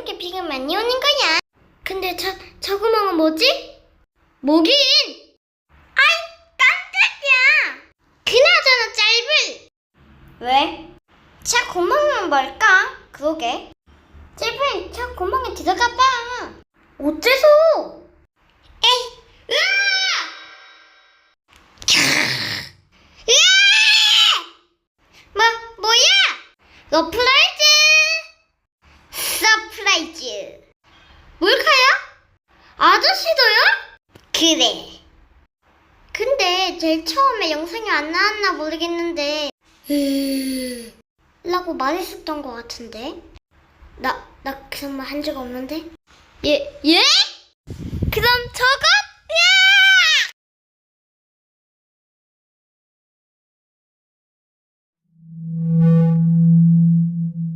이렇게 비가 많이 오는 거야? 근데 저, 저 구멍은 뭐지? 뭐긴! 아이, 깜짝이야! 그나저나 짧을! 왜? 차 구멍은 뭘까? 그러게. 짧을, 차 구멍에 들어가 봐. 어째서? 에이, 으아! 으아! 뭐, 뭐야? 러프라이즈! 서프라이즈! 뭘까요? 아저씨도요? 그래. 근데 제일 처음에 영상이 안 나왔나 모르겠는데 으... 라고 말했었던 것 같은데 나, 나 그런 말한 적 없는데? 예, 예? 그럼 저건?